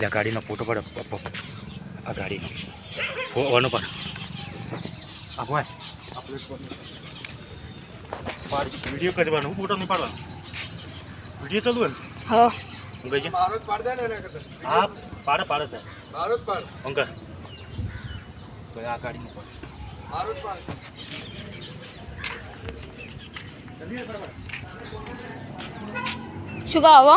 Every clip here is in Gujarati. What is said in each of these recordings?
એટલે આ ગાડીનો ફોટો પડે આ ગાડીનો. ઓનો પણ. આ ભાઈ વીડિયો કરવાનો ફોટો નહીં પાડવાનો વીડિયો ચાલુ હોય હા હું. કહી મારો જ પાડ દે ને હા પાડે પાડે છે મારો જ પાડ. અંકર તો આ ગાડીનો પડે મારો જ પાડ. શું કહો ચાલો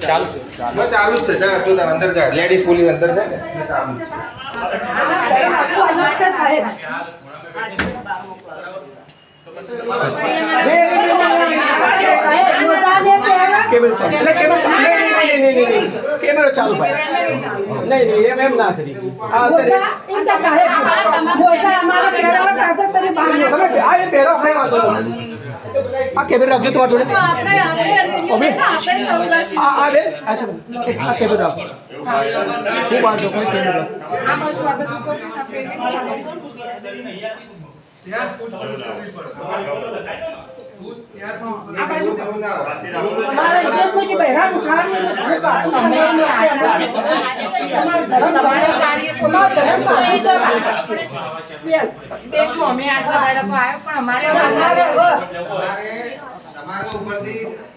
ચાલુ જો કેમેરો ચાલુ નહીં, નહીં, એમ એમ ના કરી આ સર આ પહેરો કઈ વાંધો નહીં. આ કેમેરો રાખજો તમારા જોડે. આ આ બે. આ છે. એક આ કેમેરો રાખો. હું કોઈ કેમેરો દેખો અમે આટલા બાળકો આવ્યો પણ અમારે તમારે તમારા ઉપરથી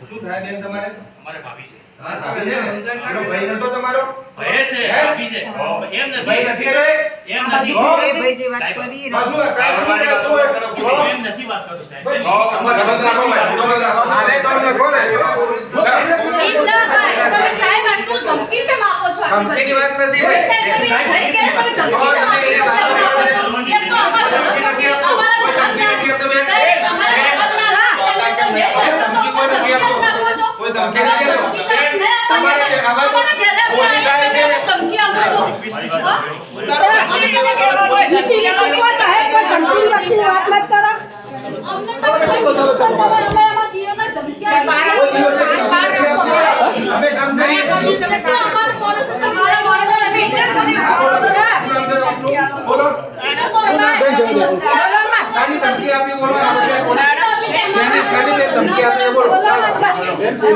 શું થાય બેન તમારે અમારે ભાભી છે ભાભી છે ભાઈ નતો તમારો ભય છે ભાભી છે એમ ભાઈ નથી રે એમ નથી હો? એ ભાઈ જે વાત કરી પાછું આ સાહેબ શું કહે? શું હો? એમ નથી વાત કરતો સાહેબ આને તો લખો ને ધમકીની વાત નથી ભાઈ તો તમે એને વાતો કરો છો. કોઈ ધમકી નથી આપતો કોઈ ધમકી નથી આપતો બેન ધમકી કોઈ નથી આપતો કોઈ ધમકી નથી આપતો બેન, તમારે કે આવા પોલીસ આવે છે ને ઉતારો ધમકી દેવા વાળો પોલીસ કોઈ દિવસ ધમકી નથી આપતો. અમે સમજાવીએ છીએ. હા, બોલો. તમારું? બોલો શાની ધમકી આપી બોલો શાની શાની બેન ધમકી આપી બોલો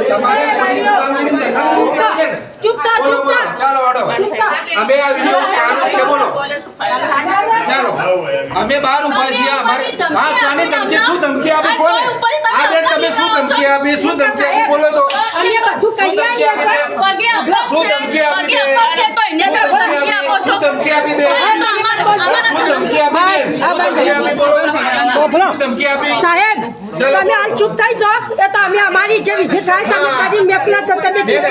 તમારે વિભાગની ધમકી આપી છે ને? બોલો બોલો ચાલો આડો અમે આ વિડિયો ચાલુ છે બોલો ચાલો અમે બહાર ઊભા છીએ અમારે હા શાની ધમકી શું ધમકી આપી કોને આ બે તમે શું ધમકી આપી શું ધમકી આપી બોલો તો શું ધમકી આપી બેન? શું ધમકી આપી બેન? શું ધમકી આપી બેન? શું ધમકી આપી બેન? શું ધમકી આપી બોલો શું ધમકી આપી સાહેબ તમે હાલ ચૂપ થઈ જાઓ એ તો અમે અમારી જે વિધિ થાય તમે કરી મેકલા છો તમે ચૂપ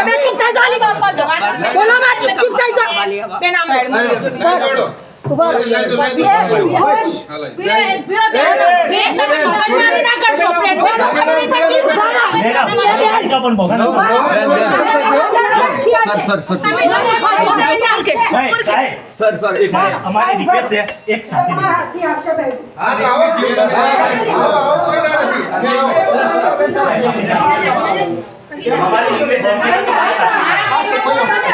તમે ચૂપ થઈ બોલો ચૂપ થઈ જો, સર સર એક અમારી રિક્વેસ્ટ છે એક સાથે હા, તો આવો આવો, આવો, કોઈ ના નથી. આવો. અમારી રિક્વેસ્ટ હા, મોકલો, મોકલો, કોઈ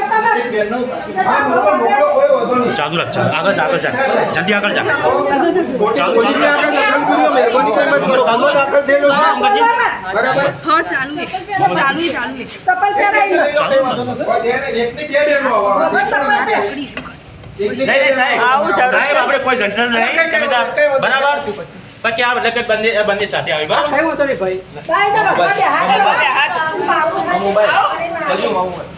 વાંધો નહીં. ચાલુ રાખ ચાલ આગળ આગળ જા જલ્દી આગળ જા ખોટી પોલીસને આગળ દખલ કર્યો, મહેરબાની કરીને મત કરો. ગુનો દાખલ થયેલો છે. બરાબર? હા ચાલુ છે ચાલુ છે ચાલુ છે ચપ્પલ પહેરાવી લો કોઈ બેન, એકની બે બહેનો આવવા. એકની નહીં નહીં સાહેબ સાહેબ આપણે કોઈ જંટર નહીં તમે તાર- બરાબર પછી આ એટલે કે બંને બંને સાથે આવી બરાબર કઈ વાંધો નહીં ભાઈ ભાઈ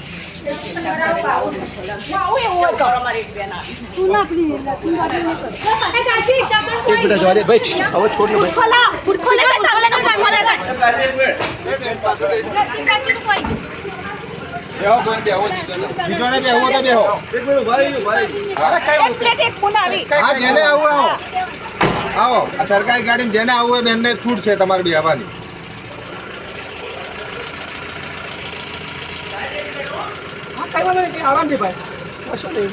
સરકારી ગાડીમાં જેને આવું હોય બેનને છૂટ છે તમારે બેહવાની કઈ વાંધો નહીં આરામથી ભાઈ કશો નહીં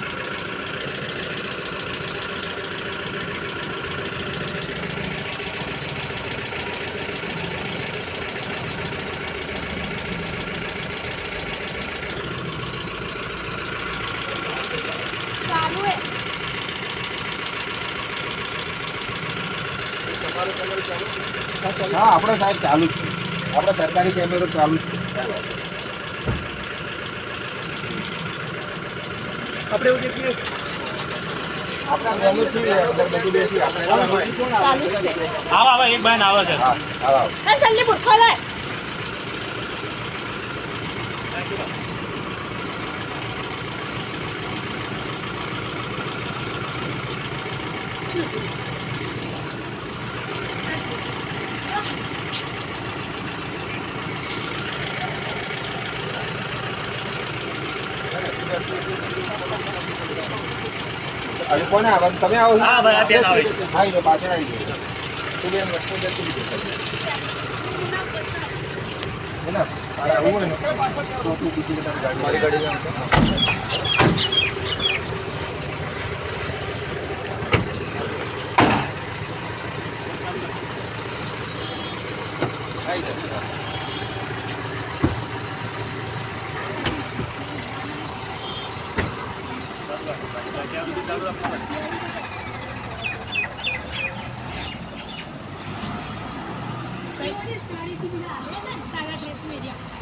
હા, આપણો સાહેબ ચાલુ છે. આપણો સરકારી કેમેરો ચાલુ છે. આપણે એવું કહીએ આવો આવો એક બહેન આવે છે. જલ્દી બુટ ખોલે હવે કોને આવવાનું તમે આવો? હા ભાઈ આ બેન આવે હા આવી પાછળ આવી ગયો. તું બેન રસ્તો જતી છે. ના તારે આવવું ને તો તું બીજી ગાડી મારી ગાડી જાણ કર. આવી જાઓ. વૈષ્ણવી સાડી થી